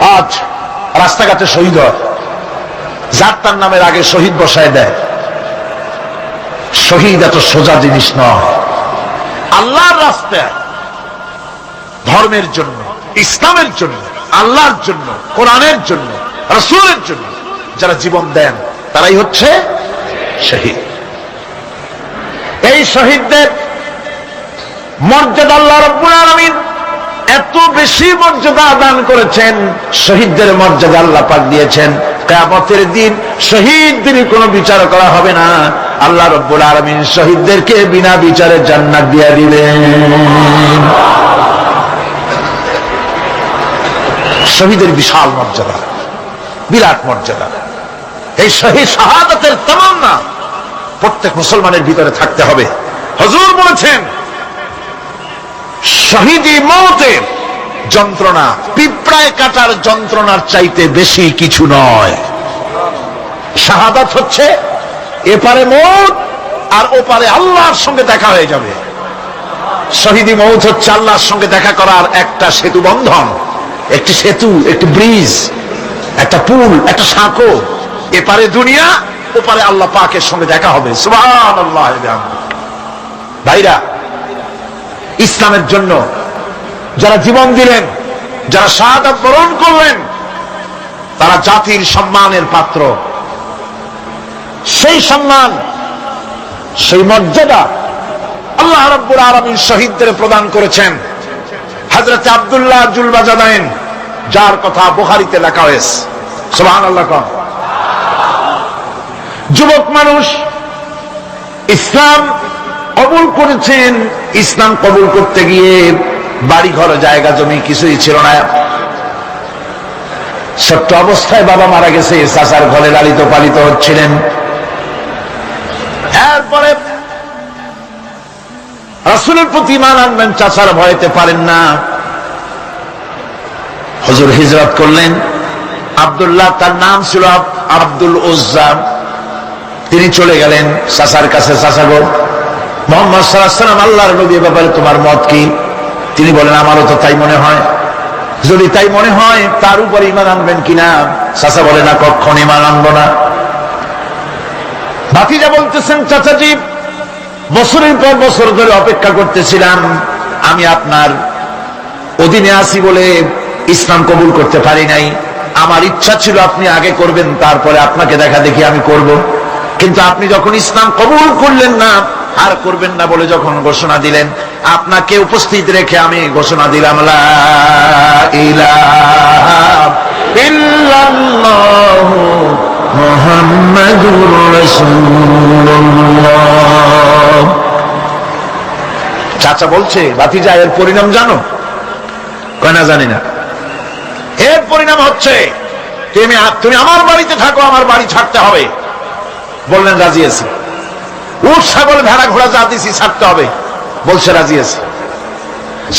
আজ রাস্তাঘাটে শহীদ হয়। যার তার নামের আগে শহীদ বসায় দেয়। শহীদ এত সোজা জিনিস নয়। আল্লাহর রাস্তায় ধর্মের জন্য, ইসলামের জন্য, আল্লাহর জন্য, কোরআনের জন্য, রসুলের জন্য যারা জীবন দেন, তারাই হচ্ছে শহীদ। এই শহীদদের মর্যাদা আল্লাহ রব্বুল আলামিন এত বেশি মর্যাদা দান করেছেন, শহীদদের মর্যাদা আল্লাহ পাক দিয়েছেন। কেয়ামতের দিন শহীদদের কোনো বিচার করা হবে না। আল্লাহ রব্বুল আলামিন শহীদদেরকে বিনা বিচারে জান্নাত দিয়ে দিলেন শহীদের বিশাল মর্যাদা, বিরাট মর্যাদা। এই শহীদ শাহাদাতের তামান্না প্রত্যেক মুসলমানের ভিতরে থাকতে হবে। হজুর বলেছেন শহীদি মৌতের যন্ত্রণা। পিঁপড়ায় কাটার যন্ত্রণার চাইতে বেশি কিছু নয়। শাহাদাত হচ্ছে, এপারে মৌত আর ওপারে আল্লাহর সঙ্গে দেখা হয়ে যাবে। শহীদি মৌত হচ্ছে আল্লাহর সঙ্গে দেখা করার একটা সেতু বন্ধন, একটি সেতু, একটি ব্রিজ, একটা পুল, একটা সাঁকো। এপারে দুনিয়া, ওপারে আল্লাহ পাকের সঙ্গে দেখা হবে। সুবহানাল্লাহ ভাইরা ইসলামের জন্য। যারা জীবন দিলেন, যারা শাহাদাত বরণ করলেন, তারা জাতির সম্মানের পাত্র। সেই সম্মান, সেই মর্যাদা আল্লাহ রব্বুল আলমীর শহীদদের প্রদান করেছেন। হজরত আবদুল্লাহ জুলবাজাদাইন, যার কথা বুখারিতে লেখা হয়েছে। সোহান আল্লাহ যুবক মানুষ, ইসলাম কবুল করেছেন, ইসলাম কবুল করতে গিয়ে বাড়ি ঘর জায়গা, জমি কিছুই ছিল না। ছোট্ট অবস্থায় বাবা মারা গেছে, চাচার ঘরে লালিত পালিত হচ্ছিলেন। এরপরে রাসুলের প্রতি মান আনবেন, চাচার ভয়তে পারেন না। হজুর হিজরত করলেন। আবদুল্লাহ, তার নাম ছিল আব্দুল উজ্জাম তিনি চলে গেলেন চাচার কাছে, চাচা গো মোহাম্মদ সাল্লাম আল্লাহর নবী ব্যাপারে তোমার মত কি? তিনি বলেন, আমারও তো তাই মনে হয়। যদি তাই মনে হয়, তার উপর ইমান আনবেন কিনা? চাচা বলে, না, কখন ইমান আনব না। ভাতিজা বলতেছেন, চাচাজি, বছরের পর বছর ধরে অপেক্ষা করতেছিলাম। আমি আপনার অধীনে আসি বলে ইসলাম কবুল করতে পারি নাই। আমার ইচ্ছা ছিল আপনি আগে করবেন, তারপরে আপনাকে দেখা দেখি আমি করব। কিন্তু আপনি যখন ইসলাম কবুল করলেন না আর করবেন না বলে যখন ঘোষণা দিলেন, আপনাকে উপস্থিত রেখে আমি ঘোষণা দিলাম চাচা বলছে, ভাতিজা, এর পরিণাম জানো? কয়, না, জানি না। এর পরিণাম হচ্ছে, তুমি তুমি আমার বাড়িতে থাকো, আমার বাড়ি ছাড়তে হবে। বললেন রাজি আছি। উঠ ছাগল ভেড়া ঘোড়া যা দিছি, ছাড়তে হবে। বলছে, রাজি আছি।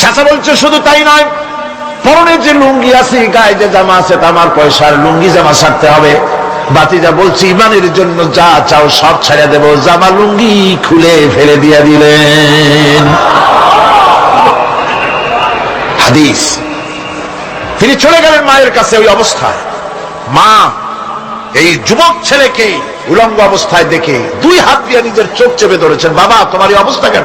চাচা বলছে, শুধু তাই নয়, পরনে যে লুঙ্গি আছে, গায়ে যে জামা আছে তা আমার পয়সার লুঙ্গি জামা ছাড়তে হবে। বাতিজা বলছি, ইমানের জন্য যা চাও সব ছেড়ে দেব। জামা লুঙ্গি খুলে ফেলে দিয়ে দিলেন। হাদিস। তিনি চলে গেলেন মায়ের কাছে, ওই অবস্থায়। মা, এই যুবক ছেলেকে উলঙ্গ অবস্থায় দেখে দুই হাত দিয়ে নিজের চোখ চেপে ধরেছেন, বাবা, তোমার এই অবস্থা কেন?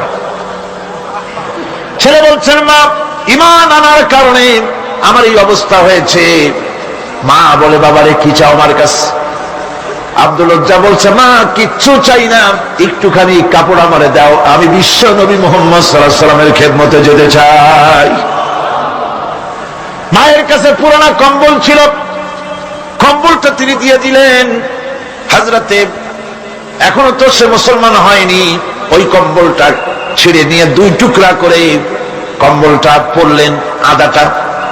ছেলে বলছেন, মা, ইমান আনার কারণে আমার এই অবস্থা হয়েছে। মা বলে, বাবারে, কি চাও আমার কাছে? আব্দুল লজ্জা বলছে, মা, কিচ্ছু চাই না, একটুখানি কাপড় আমারে দাও, আমি বিশ্ব নবী মোহাম্মদ সাল্লামের খেদমতে যেতে চাই। মায়ের কাছে পুরানা কম্বল ছিল, কম্বলটা তিনি দিয়ে দিলেন। হাজরাতে এখনও তো সে মুসলমান হয়নি, ওই কম্বলটা ছিঁড়ে নিয়ে দুই টুকরা করে কম্বলটা পরলেন, আদাটা,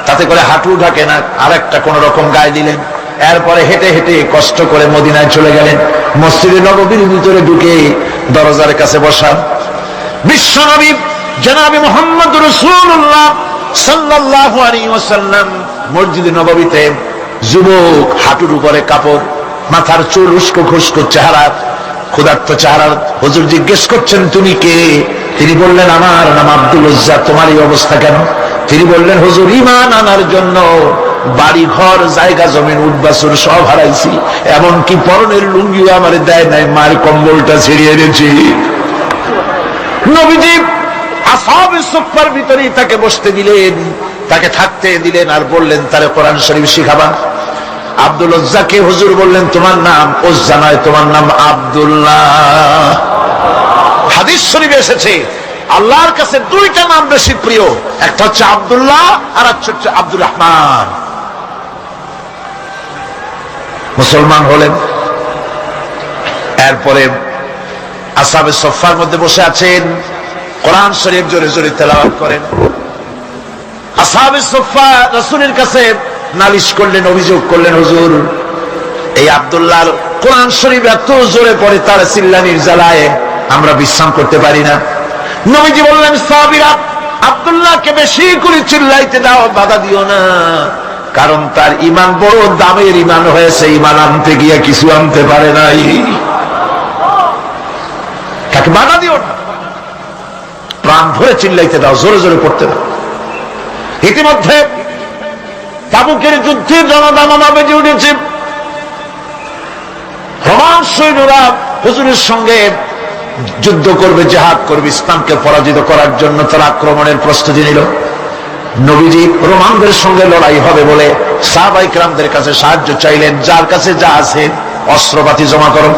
তাতে করে হাঁটু ঢাকে না আর একটা কোন রকম গায়ে দিলেন। এরপরে হেঁটে হেঁটে কষ্ট করে মদিনায় চলে গেলেন। মসজিদে নববীর ভিতরে ঢুকে দরজার কাছে বসা। বিশ্বনবী জনাবি মোহাম্মদ রসুল্লাহ সাল্লাল্লাহু আলাইহি ওয়াসাল্লাম মসজিদে নববীতে যুবক হাঁটুর উপরে কাপড় মাথার চুল উস্কো খুস্কো চেহারা, ক্ষুধার্ত চেহারা হুজুর জিজ্ঞেস করছেন, তুমি কে? তিনি বললেন, আমার নাম আব্দুল উজ্জা, তোমার এই অবস্থা কেন? তিনি বললেন, হুজুর ইমান আনার জন্য বাড়ি ঘর জায়গা জমিন উঠবাসুর সব হারাইছি। এমনকি পরনের লুঙ্গিও আমার দেয় নাই, মায়ের কম্বলটা ছিড়িয়ে এনেছি। নবীজি আসাবে সোফার ভিতরেই তাকে বসতে দিলেন, তাকে থাকতে দিলেন আর বললেন, তারে কোরআন শরীফ শিখাবা। আব্দুল উজ্জাকে হুজুর বললেন, তোমার নাম উজ্জা নয়, তোমার নাম আব্দুল্লাহ। হাদিস শরীফে এসেছে, আল্লাহর কাছে দুইটা নাম বেশি প্রিয়, একটা হচ্ছে আব্দুল্লাহ আর একটা হচ্ছে আব্দুর রহমান। মুসলমান হলেন। এরপরে আসাবে সফার মধ্যে বসে আছেন, কোরআন শরীফ জোরে জোরে তেলাওয়াত করেন। আসাবে সফা রসুলের কাছে নালিশ করলেন, অভিযোগ করলেন, হুজুর, এই আব্দুল্লাহর কোরআন শরীফ এত জোরে পড়ে, তার চিল্লানির জ্বালায় আমরা বিশ্রাম করতে পারি না। নবীজি বললেন, সাহাবীরা, আব্দুল্লাহকে বেশি করে চিল্লাইতে দাও, বাধা দিও না। কারণ তার ইমান বড় দামের ইমান হয়েছে ইমান আনতে গিয়ে কিছু আনতে পারে নাই। তাকে বাধা দিও না। প্রাণ ভরে চিল্লাইতে দাও, জোরে জোরে পড়তে দাও। ইতিমধ্যে তাবুকের যুদ্ধের জনদামনা বেজে উঠেছে। রোমান সৈন্যরা হুজুরের সঙ্গে যুদ্ধ করবে, জেহাদ করবে, ইসলামকে পরাজিত করার জন্য তারা আক্রমণের প্রস্তুতি নিল। নবীজি রোমানদের সঙ্গে লড়াই হবে বলে সাহবাইকরামদের কাছে সাহায্য চাইলেন। যার কাছে যা আছে, অস্ত্রপাতি জমা করো,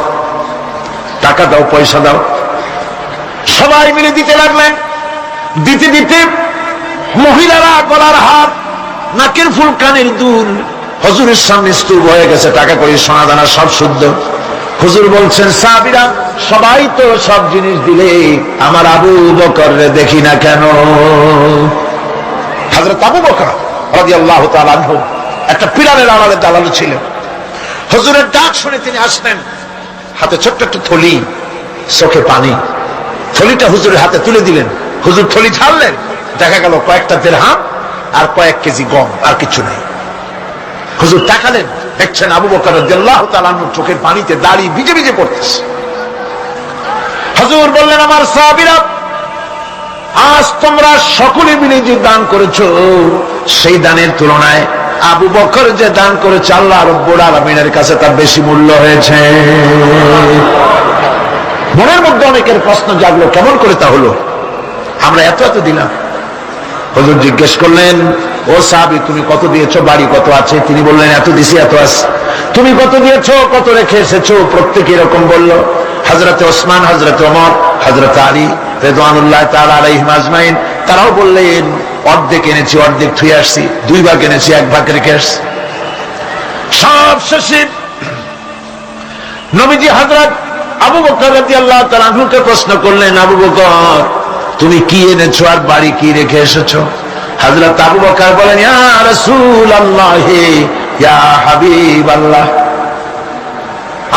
টাকা দাও, পয়সা দাও। সবাই মিলে দিতে লাগলেন। দিতে দিতে মহিলারা গলার হাত নাকের ফুল কানের দুল। হজুরের সামনে স্তূপ হয়ে গেছে, টাকা করি সোনা দানা সব শুদ্ধ। হুজুর বলছেন সাবিরা সবাই তো সব জিনিস দিলে আমার আবু বকর দেখি না কেন? হাজরত আবু বকর তাআলা আনহু একটা পিলারের আড়ালে দালালো ছিলেন। হুজুরের ডাক শুনে তিনি আসলেন হাতে ছোট্ট একটা থলি, চোখে পানি। থলিটা হুজুরের হাতে তুলে দিলেন। হুজুর থলি ছাড়লেন দেখা গেল কয়েকটা দেড়হাম আর কয়েক কেজি গম, আর কিছু নেই। হুজুর তাকালেন, দেখছেন আবু বকর চোখের পানিতে দাড়ি ভিজে ভিজে পড়তেছে। হুজুর বললেন, আমার সাহাবীরা, আজ তোমরা সকলে মিলে যে দান করেছ, সেই দানের তুলনায় আবু বকর যে দান করেছে, আল্লাহ রব্বুল আলামিনের কাছে তার বেশি মূল্য হয়েছে। মনের মধ্যে অনেকের প্রশ্ন জাগলো, কেমন করে তা হলো? আমরা এত এত দিলাম। হুজুর জিজ্ঞেস করলেন, ও সাহাবি, তুমি কত দিয়েছ? বাড়ি কত আছে? তিনি বললেন, এত দিছি, এত আছে। তুমি কত দিয়েছ? কত রেখে এসেছ? প্রত্যেকে এরকম বলল হজরতে ওসমান হজরত ওমর হজরত আলী রেদওয়ানুল্লাহ তাআলা আলাইহিম আজমাইন, তারাও বললেন, অর্ধেক এনেছি, অর্ধেক থুয়ে আসছি। দুই ভাগ এনেছি, এক ভাগ রেখে আসছি। সব শেষে নবীজি হজরত আবু বকর রাদিয়াল্লাহু তাআলা আনহুকে প্রশ্ন করলেন, আবু বকর তুমি কি এনেছো আর বাড়ি কি রেখে এসেছ? হযরত আবু বকর বলেন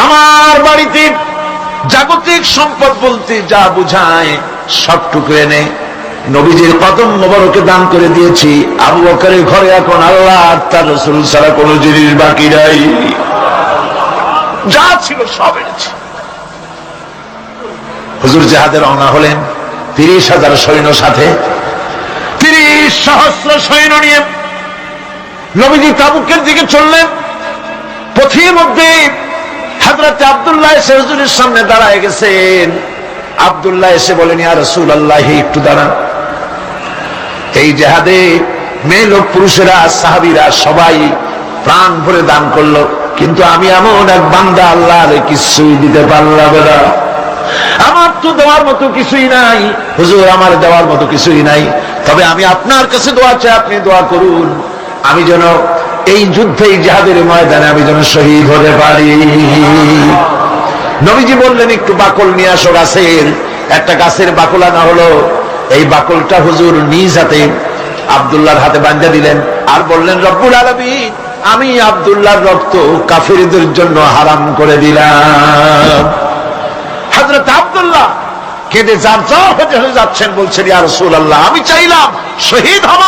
আমার বাড়িতে জাগতিক সম্পদ বলতে যা বুঝায় এনে নবীজির কদম মোবারকে দান করে দিয়েছি। আবু বকরের ঘরে এখন আল্লাহ আর তার রসুল ছাড়া কোনো জিনিস বাকি নাই। যা ছিল সব এনেছি। হুজুর জাহাদে রওনা হলেন। তিরিশ হাজার সৈন্য সাথে। তিরিশ সহস্র সৈন্য নিয়ে নবীজি তাবুকের দিকে চললেন। পথির মধ্যে হাজরাতে আবদুল্লাহ এসে হুজুরের সামনে দাঁড়ায় গেছেন। আবদুল্লাহ এসে বলেন, ইয়া রসুল আল্লাহ একটু দাঁড়ান। এই জেহাদে মেয়ে লোক, পুরুষেরা, সাহাবিরা সবাই প্রাণ ভরে দান করল। কিন্তু আমি এমন এক বান্দা আল্লাহ কিছুই দিতে পারলাম না। আমার তো দেওয়ার মতো কিছুই নাই। হুজুর, আমার দেওয়ার মতো কিছুই নাই। তবে আমি আপনার কাছে দোয়া চাই, আপনি দোয়া করুন। আমি যেন এই যুদ্ধে এই জাহাদের ময়দানে আমি যেন শহীদ হতে পারি। নবীজি বললেন, একটু বাকল নিয়ে আসো গাছের। একটা গাছের বাকল আনা হলো। এই বাকলটা হুজুর নিজ হাতে আবদুল্লাহর হাতে বান্ধা দিলেন। আর বললেন, রব্বুল আলমী আমি আবদুল্লাহর রক্ত কাফিরদের জন্য হারাম করে দিলাম। কেঁদে যার যার হতে হয়ে যাচ্ছেন বলছেন, ইয়া রসুল আল্লাহ আমি চাইলাম শহীদ হব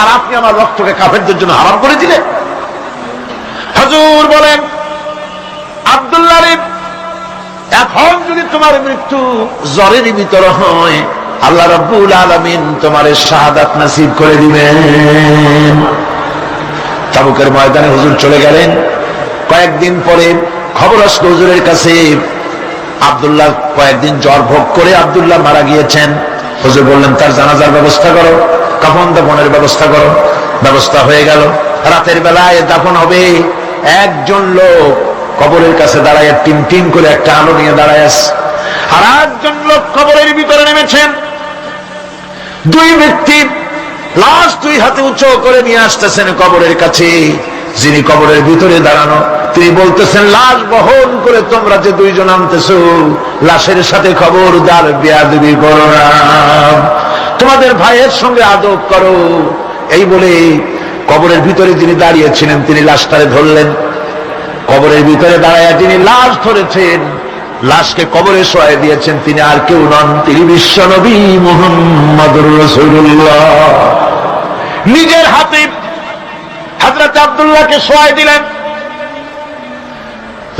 আর আপনি আমার রক্তকে কাফেরদের জন্য হারাম করে দিলেন। হজুর বলেন, আবদুল্লাহ এখন যদি তোমার মৃত্যু জ্বরের ভিতর হয়, আল্লাহ রব্বুল আলমিন তোমার শাহাদাত নাসিব করে দিবেন। তাবুকের ময়দানে হুজুর চলে গেলেন। কয়েকদিন পরে খবর আসলো হুজুরের কাছে আব্দুল্লাহ কয়েকদিন জ্বর ভোগ করে আব্দুল্লাহ মারা গিয়েছেন। হুজুর বললেন, তার জানাজার ব্যবস্থা করো, কাফন দাফনের ব্যবস্থা করো। ব্যবস্থা হয়ে গেল। রাতের বেলায় দাফন হবে। একজন লোক কবরের কাছে দাঁড়ায় টিম টিম করে একটা আলো নিয়ে দাঁড়ায়। আর একজন লোক কবরের ভিতরে নেমেছেন। দুই ব্যক্তি লাশ দুই হাতে উঁচু করে নিয়ে আসতেছেন কবরের কাছে। যিনি কবরের ভিতরে দাঁড়ানো তিনি বলতেছেন, লাশ বহন করে তোমরা যে দুইজন আনতেছ, লাশের সাথে খবরদার বেয়াদবি করো তোমাদের ভাইয়ের সঙ্গে আদব করো। এই বলে কবরের ভিতরে যিনি দাঁড়িয়েছিলেন, তিনি লাশটারে ধরলেন। কবরের ভিতরে দাঁড়ায় তিনি লাশ ধরেছেন, লাশকে কবরে শোয়াই দিয়েছেন, তিনি আর কেউ নন, তিনি বিশ্ব নবী রসুল্লাহ নিজের হাতে হাজরত আবদুল্লাহকে শোয়াই দিলেন।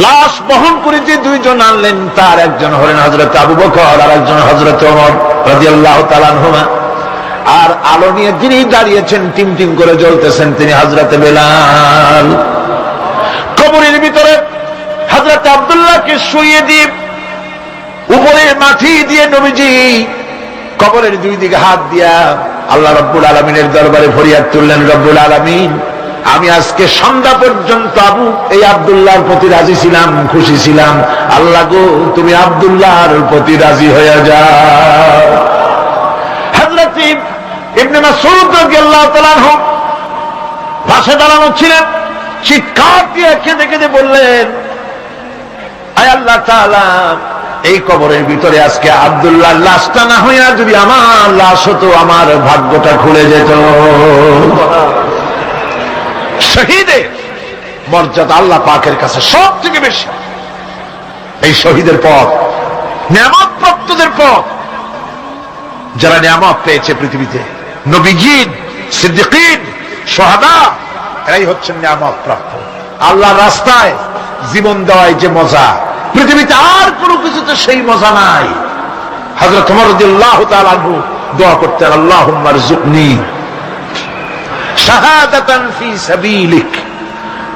লাশ বহন করে যে দুইজন আনলেন, তার একজন হলেন হজরত আবু বকর আর একজন হজরত অমর রাদিয়াল্লাহু তাআলা আনহুমা। আর আলো নিয়ে যিনি দাঁড়িয়েছেন, টিম টিম করে জ্বলতেছেন, তিনি হজরতে বেলাল। কবরের ভিতরে হজরত আব্দুল্লাহকে শুয়ে দিয়ে উপরে মাটি দিয়ে নবীজি কবরের দুই দিকে হাত দিয়া আল্লাহ রব্বুল আলমিনের দরবারে ফরিয়াদ তুললেন, রব্বুল আলমিন আমি আজকে সন্ধ্যা পর্যন্ত আবু, এই আব্দুল্লাহর প্রতি রাজি ছিলাম, খুশি ছিলাম। আল্লাহ গো, তুমি আব্দুল্লাহর প্রতি রাজি হয়ে যাও। ইবনে মাসউদ রাদিয়াল্লাহু তাআলা পাশে দাঁড়ানো ছিলেন, চিৎকার দিয়ে কেঁদে কেঁদে বললেন এই কবরের ভিতরে আজকে আব্দুল্লাহ লাশটা না হইয়া যদি আমার লাশ হতো, আমার ভাগ্যটা খুলে যেত। শহীদের মর্যাদা আল্লাহ পাকের কাছে সব থেকে বেশি। এই শহীদের পথ নিয়ামত প্রাপ্তদের পথ, যারা নিয়ামত পেয়েছে পৃথিবীতে। নবীজিন, সিদ্দিকিন সোহাদা এরাই হচ্ছেন নিয়ামত প্রাপ্ত আল্লাহর রাস্তায় জীবন দেওয়ায় যে মজা, পৃথিবীতে আর কোনো কিছুতে সেই মজা নাই। হাজরত তোমার আল্লাহ দোয়া করতেন আল্লাহ জুকনি শাহাদাতান ফি সাবিলিক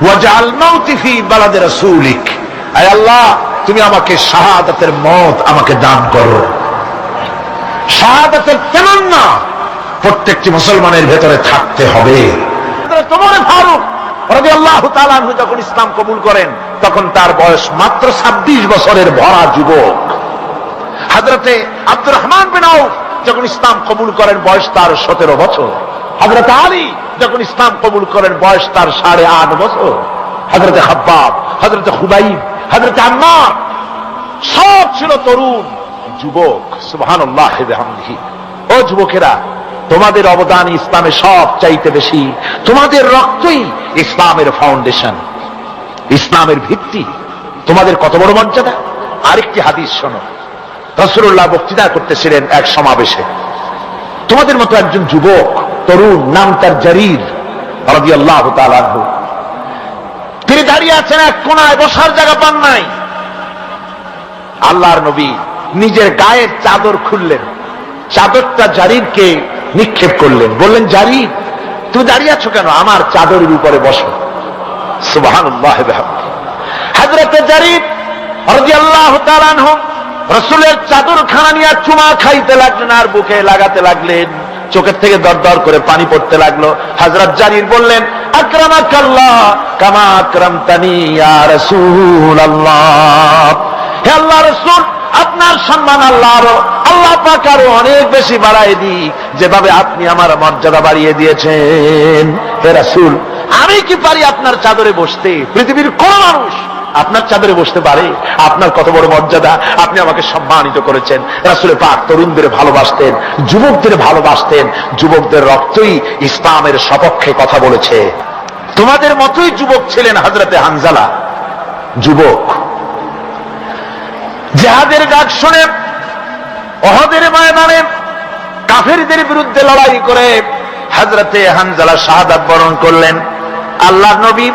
ওয়াজআল মাউতি ফি রাসূলিক। আয় আল্লাহ, তুমি আমাকে শাহাদাতের মত আমাকে দান করো। শাহাদাতের তামান্না প্রত্যেকটি মুসলমানের ভেতরে থাকতে হবে। তোমার ফারুক রাদিয়াল্লাহু তাআলা যখন ইসলাম কবুল করেন, তখন তার বয়স মাত্র 26 বছরের ভরা যুবক। হযরতে আব্দুর রহমান বিন আউফ যখন ইসলাম কবুল করেন, বয়স তার 17 বছর। হযরত আলী যখন ইসলাম কবুল করেন, বয়স তার সাড়ে আট বছর। হযরতে খাব্বাব, হযরতে খুবাইব, হযরতে আম্মার, সব ছিল তরুণ যুবক। বিহামদিহি। ও যুবকেরা, তোমাদের অবদান ইসলামে সব চাইতে বেশি। তোমাদের রক্তই ইসলামের ফাউন্ডেশন ইসলামের ভিত্তি। তোমাদের কত বড় মর্যাদা? আরেকটি হাদিস শোনো। রসুল্লাহ বক্তৃতা করতেছিলেন এক সমাবেশে। তোমাদের মতো একজন যুবক তরুণ, নাম তার জারির আল্লাহ তিনি দাঁড়িয়ে আছেন এক কোনায় বসার জায়গা পান নাই। আল্লাহর নবী নিজের গায়ের চাদর খুললেন। চাদরটা জারিরকে নিক্ষেপ করলেন। বললেন জারির তুমি দাঁড়িয়ে আছো কেন? আমার চাদরের উপরে বসো। রসুলের চাদর খানা নিয়ে চুমা খাইতে লাগলেন আর বুকে লাগাতে লাগলেন। চোখের থেকে দর দর করে পানি পড়তে লাগল। হাজরত জারির বললেন আপনার সম্মান আল্লাহ আরও, আল্লাহ পাক আরও অনেক বেশি বাড়াই দিক যেভাবে আপনি আমার মর্যাদা বাড়িয়ে দিয়েছেন। হে রাসূল, আমি কি পারি আপনার চাদরে বসতে? পৃথিবীর কোন মানুষ আপনার চাদরে বসতে পারে? আপনার কত বড় মর্যাদা? আপনি আমাকে সম্মানিত করেছেন। রাসুলে পাক তরুণদের ভালোবাসতেন, যুবকদের ভালোবাসতেন, যুবকদের রক্তই ইসলামের সপক্ষে কথা বলেছে। তোমাদের মতোই যুবক ছিলেন হজরতে হানজালা। যুবক। জেহাদের ডাক শুনে, অহদের ময়দানে কাফেরদের বিরুদ্ধে লড়াই করে হজরতে হানজালা শাহাদাত বরণ করলেন। আল্লাহ নবী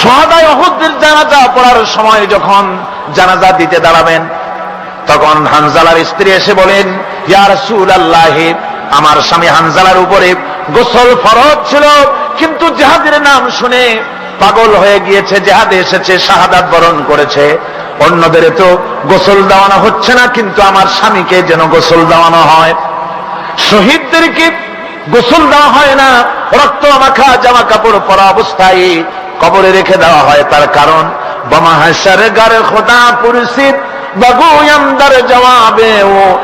সদায় অহদের জানাজা পড়ার সময় যখন জানাজা দিতে দাঁড়াবেন, তখন হানজালার স্ত্রী এসে বলেন ইয়ার সুল আল্লাহ আমার স্বামী হানজালার উপরে গোসল ফরজ ছিল, কিন্তু জেহাদের নাম শুনে পাগল হয়ে গিয়েছে, জেহাদে এসেছে, শাহাদাত বরণ করেছে। অন্যদের তো গোসল দেওয়ানো হচ্ছে না, কিন্তু আমার স্বামীকে যেন গোসল দেওয়ানো হয়। শহীদদেরকে গোসল দেওয়া হয় না, রক্ত মাখা, জামা কাপড় পরা অবস্থায় কবরে রেখে দেওয়া হয় তার কারণ, বমা হাসার গারে খোদা দর জবাবে ও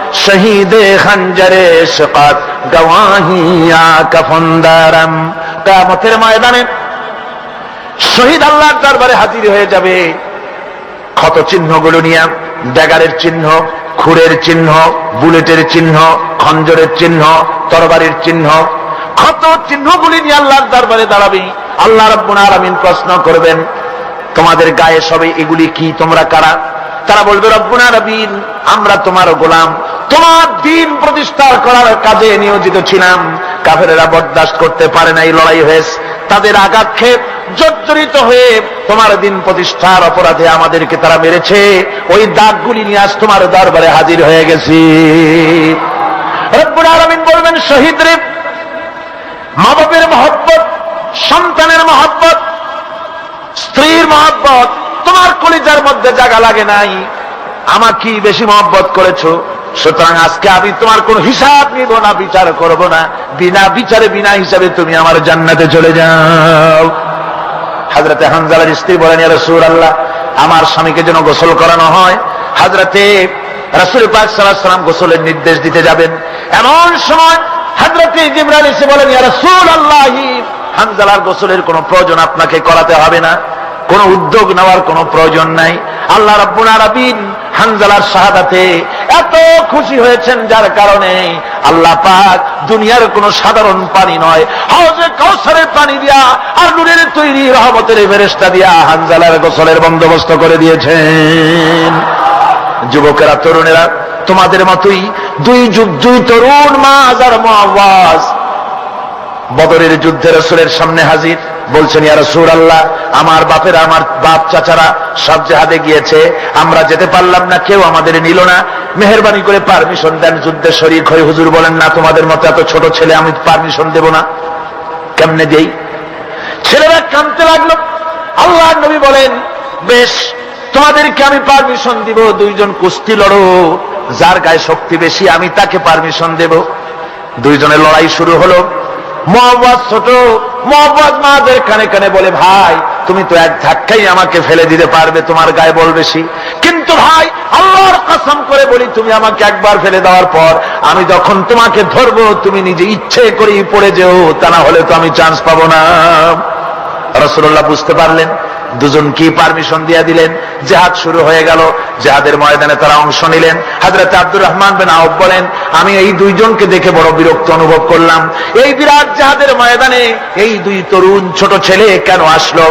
হয়ে যাবে ক্ষত চিহ্নগুলো নিয়ে, ড্যাগারের চিহ্ন, খুরের চিহ্ন, বুলেটের চিহ্ন, খঞ্জরের চিহ্ন, তরবারির চিহ্ন ক্ষত চিহ্নগুলি নিয়ে আল্লাহর দরবারে দাঁড়াবে। আল্লাহ রব্বুল আলামিন প্রশ্ন করবেন, তোমাদের গায়ে সবে এগুলি কি? তোমরা কারা? তারা বলবে, রব্বুল আলামিন, আমরা তোমার গোলাম। তোমার দিন প্রতিষ্ঠা করার কাজে নিয়োজিত ছিলাম। কাফেরেরা বরদাস্ত করতে পারে নাই, লড়াই হয়েছে। তাদের আঘাত খেয়ে জর্জরিত হয়ে তোমার দিন প্রতিষ্ঠার অপরাধে আমাদেরকে তারা মেরেছে। ওই দাগগুলি নিয়ে আজ তোমার দরবারে হাজির হয়ে গেছি। রব্বুল আলামিন বলবেন, শহীদ রে মা বাপের মহব্বত, সন্তানের মহব্বত, স্ত্রীর মহব্বত, তোমার কলিজার মধ্যে জায়গা লাগে নাই। আমাকে বেশি মহব্বত করেছ, সুতরাং আজকে আমি তোমার কোন হিসাব নিব না, বিচার করব না। বিনা বিচারে, বিনা হিসাবে তুমি আমার জান্নাতে চলে যাও। হাজরতে হানজালার স্ত্রী বলেন রসুল আল্লাহ আমার স্বামীকে যেন গোসল করানো হয়। হাজরাতে রসুল পাক সাল্লাহ সাল্লাম গোসলের নির্দেশ দিতে যাবেন। এমন সময় হাজরতে জিবরাল এসে বলেন রসুল আল্লাহি হানজালার গোসলের কোনো প্রয়োজন আপনাকে করাতে হবে না। কোন উদ্যোগ নেওয়ার কোনো প্রয়োজন নাই। আল্লাহ রাব্বুল আলামিন হানজালার শাহাদাতে এত খুশি হয়েছেন, যার কারণে আল্লাহ পাক দুনিয়ার কোন সাধারণ পানি নয় হাউজে কাউসারের পানি দিয়া আর নুরের তৈরি রহমতের ফেরেশতা দিয়া হানজালার গোসলের বন্দোবস্ত করে দিয়েছেন। যুবকেরা, তরুণেরা তোমাদের মতোই দুই যুগ, দুই তরুণ মাজ আর মহাওয়াজ বদরের যুদ্ধে রসুলের সামনে হাজির, বলছেন, ইয়া রসুল আল্লাহ আমার বাপের, আমার বাপ চাচারা সব জেহাদে গিয়েছে, আমরা যেতে পারলাম না, কেউ আমাদের নিল না। মেহরবানি করে পারমিশন দেন যুদ্ধের শরীর হয়ে হুজুর বলেন, না, তোমাদের মতো এত ছোট ছেলে, আমি পারমিশন দেব না। কেমনে দেই? ছেলেরা কাঁদতে লাগল। আল্লাহ নবী বলেন, বেশ তোমাদেরকে আমি পারমিশন দিব, দুইজন কুস্তি লড়ো। যার গায়ে শক্তি বেশি, আমি তাকে পারমিশন দেব। দুইজনের লড়াই শুরু হলো। মোহাম্মদ ছোট মোহাম্মদ মাদের কানে কানে বলে, ভাই, তুমি তো এক ধাক্কাই আমাকে ফেলে দিতে পারবে, তোমার গায়ে বল বেশি। কিন্তু ভাই, আল্লাহর কসম করে বলি, তুমি আমাকে একবার ফেলে দেওয়ার পর আমি যখন তোমাকে ধরবো, তুমি নিজে ইচ্ছে করেই পড়ে যেও, তা না হলে তো আমি চান্স পাবো না। রসুল্লাহ বুঝতে পারলেন। দুজন কি পারমিশন দিয়ে দিলেন? জেহাদ শুরু হয়ে গেল। জেহাদের ময়দানে তারা অংশ নিলেন। হাজরত আব্দুর রহমান বেন আহব বলেন, আমি এই দুইজনকে দেখে বড় বিরক্ত অনুভব করলাম। এই বিরাট জাহাদের ময়দানে এই দুই তরুণ ছোট ছেলে কেন আসলো?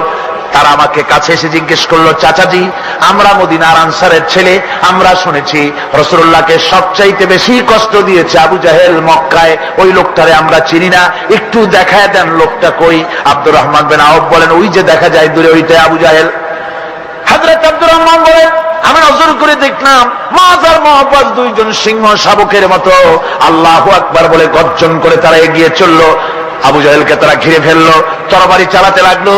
তারা আমাকে কাছে এসে জিজ্ঞেস করল, চাচাজি, আমরা মদিনার আনসারের ছেলে, আমরা শুনেছি রসুল্লাহকে সবচাইতে বেশি কষ্ট দিয়েছে আবু জাহেল মক্কায়। ওই লোকটারে আমরা চিনি না। একটু দেখায় দেন লোকটা কই? আব্দুর রহমান বেন আউফ বলেন, ওই যে দেখা যায় দূরে, ওইটাই আবু জাহেল। হাজরত আব্দুর রহমান বলেন, আমি নজর করে দেখলাম মাজার মহাবাজ দুইজন সিংহ শাবকের মতো। আল্লাহ আকবার বলে গর্জন করে তারা এগিয়ে চলল। আবু জাহেলকে তারা ঘিরে ফেলল, তরবারি চালাতে লাগল।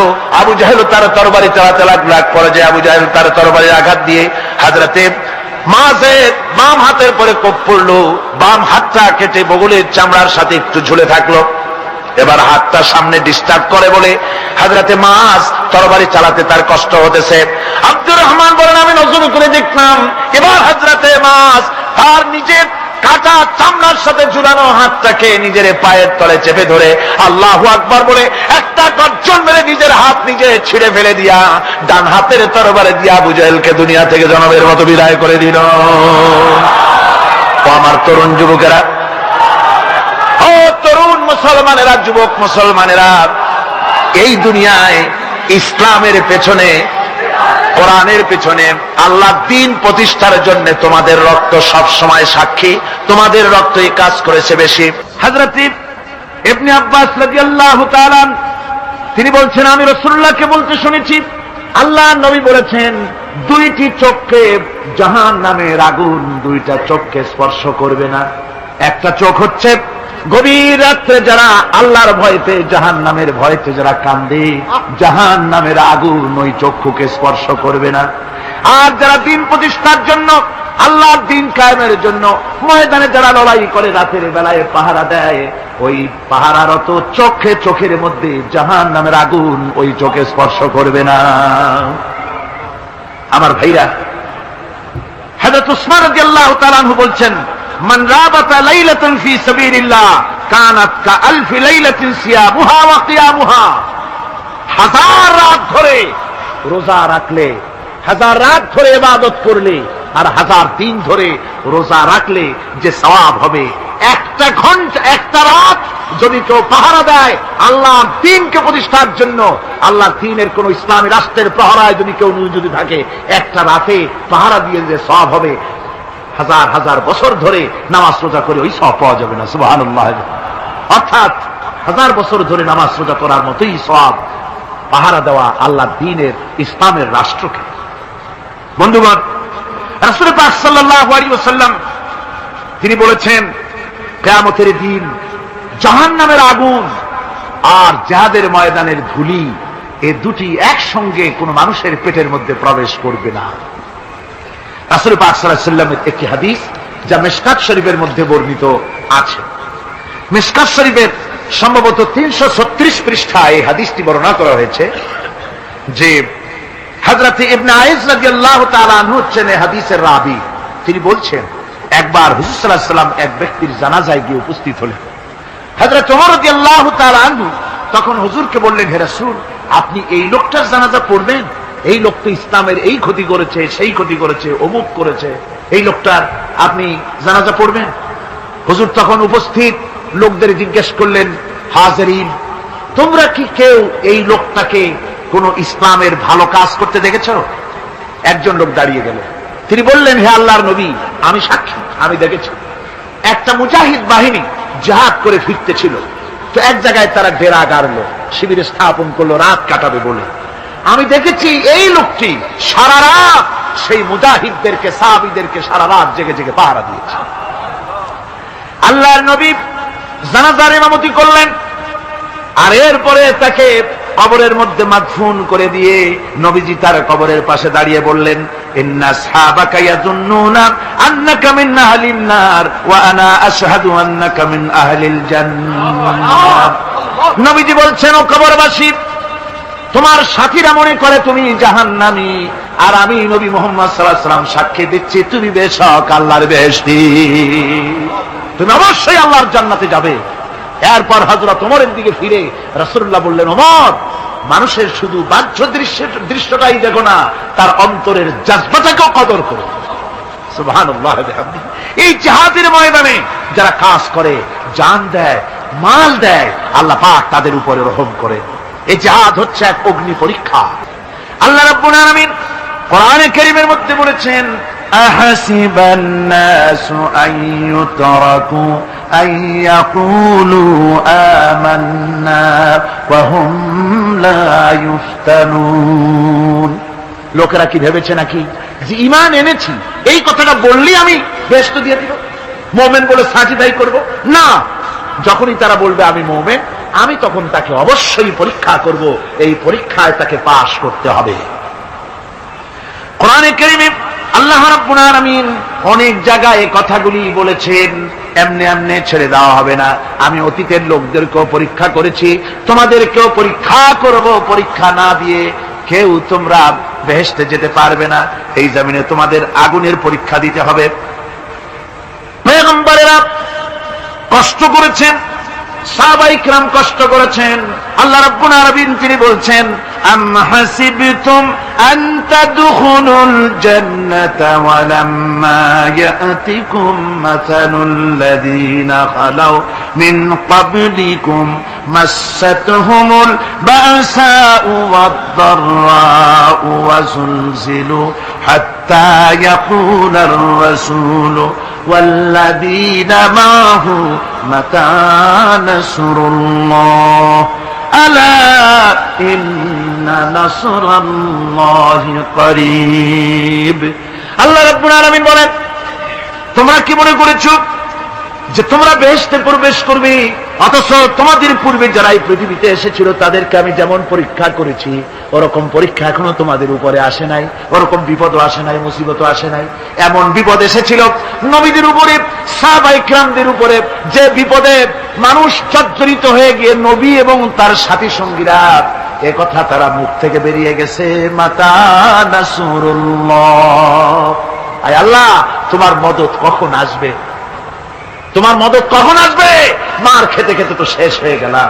আবু জাহেল তার তরবারি চালাতে লাগল, এক পর্যায়ে আবু জাহেল তার তরবারি আঘাত দিয়ে হাজরাতে বাম হাতের পরে কোপ পড়ল, বাম হাতটা কেটে বগুলের চামড়ার সাথে একটু ঝুলে থাকল। এবার হাতটা সামনে ডিস্টার্ব করে বলে হাজরাতে মাছ তরবারি চালাতে তার কষ্ট হতেছে। আব্দুর রহমান বলেন, আমি নজর করে দেখলাম, এবার হাজরাতে মাছ তার নিজের কাটা চামড়ার সাথে ঝুলানো হাতটাকে নিজের পায়ের তলে চেপে ধরে আল্লাহ আকবার বলে, একটা গর্জন মেরে নিজের হাত নিজে ছিঁড়ে ফেলে দিয়া, ডান হাতের তরবারে দিয়া বুঝাইলকে দুনিয়া থেকে জনমের মতো বিদায় করে দিল। আমার তরুণ যুবকেরা, ও তরুণ মুসলমানেরা, যুবক মুসলমানেরা, এই দুনিয়ায় ইসলামের পেছনে কোরআনের পেছনে আল্লাহ দিন প্রতিষ্ঠার জন্য তোমাদের রক্ত সব সময় সাক্ষী। তোমাদের রক্ত এই কাজ করেছে বেশি। হাজরত এমনি আব্বাস তিনি বলছেন, আমি রসুল্লাহকে বলতে শুনেছি, আল্লাহ নবী বলেছেন, দুইটি চোখকে জাহান নামের আগুন, দুইটা চোখকে স্পর্শ করবে না। একটা চোখ হচ্ছে গভীর রাত্রে যারা আল্লাহর ভয়তে জাহান নামের ভয়তে যারা কান্দে জাহান নামের আগুন ওই চক্ষুকে স্পর্শ করবে না। আর যারা দিন প্রতিষ্ঠার জন্য, আল্লাহর দিন কায়েমের জন্য ময়দানে যারা লড়াই করে রাতের বেলায় পাহারা দেয়, ওই পাহারারত চোখে চোখের মধ্যে জাহান নামের আগুন ওই চোখে স্পর্শ করবে না। আমার ভাইরা, হযরত উসমান রাদিয়াল্লাহু তাআলা আনহু বলছেন রাবাতা লাইলাতান ফি সাবিলিল্লাহ কানাত কা আলফি লাইলাতিন সিয়ামুহা ওয়া কিয়ামুহা হাজার রাত ধরে রোজা রাখলে, হাজার রাত ধরে ইবাদত করলে আর হাজার দিন ধরে রোজা রাখলে যে সওয়াব হবে। একটা ঘণ্টা, একটা রাত যদি কেউ পাহারা দেয় আল্লাহ দিনকে প্রতিষ্ঠার জন্য আল্লাহ দিনের কোন ইসলামী রাষ্ট্রের প্রহরায় যদি কেউ যদি থাকে, একটা রাতে পাহারা দিয়ে যে সব হবে হাজার হাজার বছর ধরে নামাজ রোজা করে ওই সব পাওয়া যাবে না সুবাহ অর্থাৎ হাজার বছর ধরে নামাজ রোজা করার মতোই সব পাহারা দেওয়া আল্লাহ দিনের, ইসলামের রাষ্ট্রকে। বন্ধুগণ রাসুল পাক সাল্লাল্লাহু তিনি বলেছেন, কেয়ামতের দিন জাহান নামের আগুন আর জাহাদের ময়দানের ধুলি এ দুটি একসঙ্গে কোন মানুষের পেটের মধ্যে প্রবেশ করবে না। রাসুল পাক সাল্লামের একটি হাদিস যা মেশকাত শরীফের মধ্যে বর্ণিত আছে। মিসকাত শরীফের সম্ভবত তিনশো ছত্রিশ পৃষ্ঠা এই হাদিসটি বর্ণনা করা হয়েছে যে হজরত ইবনে আইজ রাদিয়াল্লাহু তাআলা আনহু হচ্ছেন হাদিসের রাবি। তিনি বলছেন, একবার হুজুর আলাইহি সাল্লাম এক ব্যক্তির জানাজায় গিয়ে উপস্থিত হলেন। হযরত ওমর রাদিয়াল্লাহু তাআলা আনহু তখন হুজুরকে বললেন, হে রাসূল, আপনি এই লোকটার জানাজা পড়বেন? এই লোক তো ইসলামের এই ক্ষতি করেছে, সেই ক্ষতি করেছে, অমুক করেছে। এই লোকটার আপনি জানাজা পড়বেন? হুজুর তখন উপস্থিত, লোকদের জিজ্ঞেস করলেন, হাজারিন, তোমরা কি কেউ এই লোকটাকে কোন ইসলামের ভালো কাজ করতে দেখেছ? একজন লোক দাঁড়িয়ে গেল। তিনি বললেন, হে আল্লাহর নবী, আমি সাক্ষী, আমি দেখেছি। একটা মুজাহিদ বাহিনী জাহাজ করে ফিরতে ছিল। তো এক জায়গায় তারা ডেরা গাড়লো, শিবিরে স্থাপন করল, রাত কাটাবে বলে। আমি দেখেছি এই লোকটি সারা রাত সেই মুজাহিদদেরকে সাহাবিদেরকে সারা রাত জেগে জেগে পাহারা দিয়েছে। আল্লাহর নবী জানাজার ইমামতি করলেন আর এরপরে তাকে কবরের মধ্যে মাদফুন করে দিয়ে নবীজি তার কবরের পাশে দাঁড়িয়ে বললেন নবীজি বলছেন ও কবরবাসী তোমার সাথীরা মনে করে তুমি জাহান্নামী। আর আমি নবী মোহাম্মদ সাল্লাম সাক্ষী দিচ্ছি, তুমি বেশক আল্লাহর বেহেশতি তুমি অবশ্যই আল্লাহর জান্নাতে যাবে। এরপর হজরত ওমরের দিকে ফিরে রসুল্লাহ বললেন, ওমর, মানুষের শুধু বাহ্য দৃশ্য, দৃশ্যটাই দেখো না, তার অন্তরের জাজবাটাকেও কদর করো। এই জাহাজের ময়দানে যারা কাজ করে, জান দেয়, মাল দেয়, আল্লাহ পাক তাদের উপরে রহম করে। এই জাহাজ হচ্ছে এক অগ্নি পরীক্ষা আল্লাহ রাব্বুল আলামিন কোরআনে কারীমের মধ্যে বলেছেন أحسب الناس أن يتركوا أن يقولوا آمنا وهم لا يفتنون লোকেরা কি ভেবেছে নাকি যে ইমান এনেছি এই কথাটা বললেই আমি ব্যস্ত দিয়ে দিব মোমেন বলে সাজিদাই করব না যখনই তারা বলবে আমি মোমেন আমি তখন তাকে অবশ্যই পরীক্ষা করব। এই পরীক্ষায় তাকে পাশ করতে হবে। কোরআনে কারিমে আল্লাহ রাব্বুল অনেক জায়গায় কথাগুলি বলেছেন, এমনি এমনি ছেড়ে দেওয়া হবে না। আমি অতীতের লোকদেরকেও পরীক্ষা করেছি। তোমাদেরকেও পরীক্ষা করব। পরীক্ষা না দিয়ে কেউ তোমরা বেহেশতে যেতে পারবে না। এই জমিনে তোমাদের আগুনের পরীক্ষা দিতে হবে। কষ্ট করেছেন। সাহাবাইকরাম কষ্ট করেছেন। আল্লাহ রাব্বুল আলামিন তিনি বলছেন, আম হাসিবতুম আন তাদখুলুল জান্নাতা ওয়া লাম্মা ইয়াতিকুম মাসালুল লাযীনা খালাউ মিন ক্বাবলিকুম মাসাতহুমুল বাসাউ ওয়াদ-দাররাউ ওয়া যুলজিলু হাত্তা ইয়াকুলার রাসূলু والذين معه متى نصر الله ألا إن نصر الله قريب আল্লাহ রাব্বুল আলামিন বলেন তোমরা কি মনে করেছো যে তোমরা বেহেশতে প্রবেশ করবে অথচ তোমাদের পূর্বে যারা এই পৃথিবীতে এসেছিল, তাদেরকে আমি যেমন পরীক্ষা করেছি, ওরকম পরীক্ষা এখনও তোমাদের উপরে আসে নাই, ওরকম বিপদও আসে নাই, মুসিবতও আসে নাই। এমন বিপদ এসেছিল, নবীদের উপরে সাহাবাইকরামদের উপরে, যে বিপদে মানুষ জর্জরিত হয়ে গিয়ে নবী এবং তার সাথী সঙ্গীরা, এ কথা তারা মুখ থেকে বেরিয়ে গেছে, মাতা নাসুরুল্লাহ। আয় আল্লাহ, তোমার মদত কখন আসবে? তোমার মদত কখন আসবে? মার খেতে খেতে তো শেষ হয়ে গেলাম।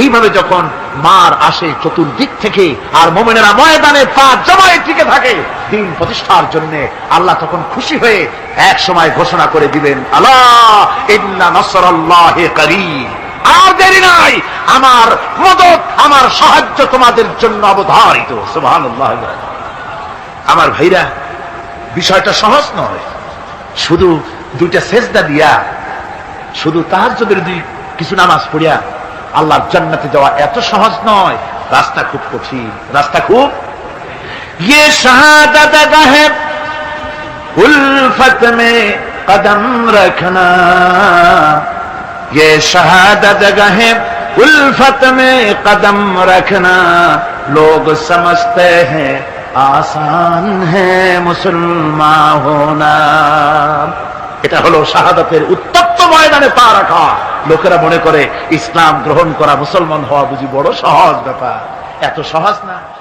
এইভাবে যখন মার আসে চতুর্দিক থেকে আর মোমেনেরা ময়দানে পা জমায়ে টিকে থাকে, দিন প্রতিষ্ঠার জন্য আল্লাহ তখন খুশি হয়ে এক সময় ঘোষণা করে দিবেন আল্লাহ আর দেরি নাই, আমার মদত, আমার সাহায্য তোমাদের জন্য অবধারিত। আমার ভাইরা, বিষয়টা সহজ নয়। শুধু দুইটা সেজদা দিয়া শুধু তাহার যদি দুই কিছু নামাজ পড়িয়া আল্লাহর জান্নাতে যাওয়া এত সহজ নয় রাস্তা খুব কঠিন রাস্তা খুব ये शहादत है उल्फत में कदम रखना ये शहादत है उल्फत में कदम रखना लोग समझते हैं आसान है मुसलमान होना এটা হলো শাহাদাতের উত্তপ্ত ময়দানে পা রাখা। লোকেরা মনে করে ইসলাম গ্রহণ করা মুসলমান হওয়া বুঝি বড় সহজ ব্যাপার। এত সহজ না।